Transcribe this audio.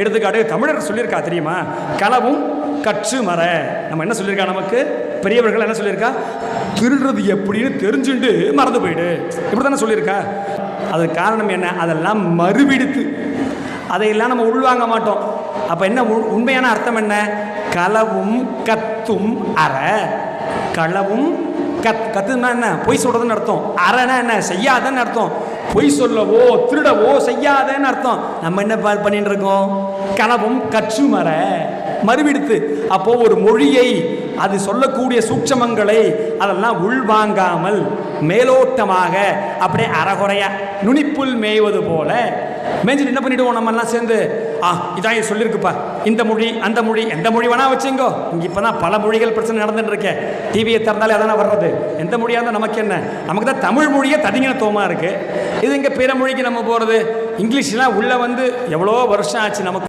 எடுத்துக்காட்டு தமிழர் சொல்லியிருக்கா தெரியுமா? களவும் கற்று மர நம்ம என்ன சொல்லியிருக்கா நமக்கு? பெரியவர்கள் என்ன சொல்லியிருக்கா? திருடுறது எப்படின்னு தெரிஞ்சுட்டு மறந்து போயிடு. இப்படி தானே சொல்லியிருக்கா? அது காரணம் என்ன? அதெல்லாம் மறுவிடுத்து அதையெல்லாம் நம்ம உள்வாங்க மாட்டோம். அப்போ என்ன உண்மையான அர்த்தம் என்ன? களவும் கத்தும் அற. களவும் கத் கத்துனா என்ன? பொய் சொல்கிறதுன்னு அர்த்தம். அறனா என்ன? செய்யாதன்னு அர்த்தம். பொய் சொல்லவோ திருடவோ செய்யாதேன்னு அர்த்தம். நம்ம என்ன ப- பண்ணிட்டு இருக்கோம்? களவும் கற்றுமற மறுவிடுத்து அப்போ ஒரு மொழியை அது சொல்லக்கூடிய சூட்சமங்களை அதெல்லாம் உள்வாங்காமல் மேலோட்டமாக அப்படியே அறகுறையா நுனிப்புல் மேய்வது போல. மேய்ஞ்சிட்டு என்ன பண்ணிடுவோம்? நம்ம எல்லாம் சேர்ந்து ஆ இதான் சொல்லியிருக்குப்பா இந்த மொழி அந்த மொழி எந்த மொழி வேணா வச்சுங்கோ. இங்கே இப்போ தான் பல மொழிகள் பிரச்சனை நடந்துட்டு இருக்கேன் டிவியை திறந்தாலே அதானே வர்றது? எந்த மொழியாக இருந்தால் நமக்கு என்ன? நமக்கு தான் தமிழ் மொழியே ததிங்கினத்துவமாக இருக்குது இது இங்கே பிற மொழிக்கு நம்ம போகிறது இங்கிலீஷ்லாம் உள்ளே வந்து எவ்வளோ வருஷம் ஆச்சு நமக்கு.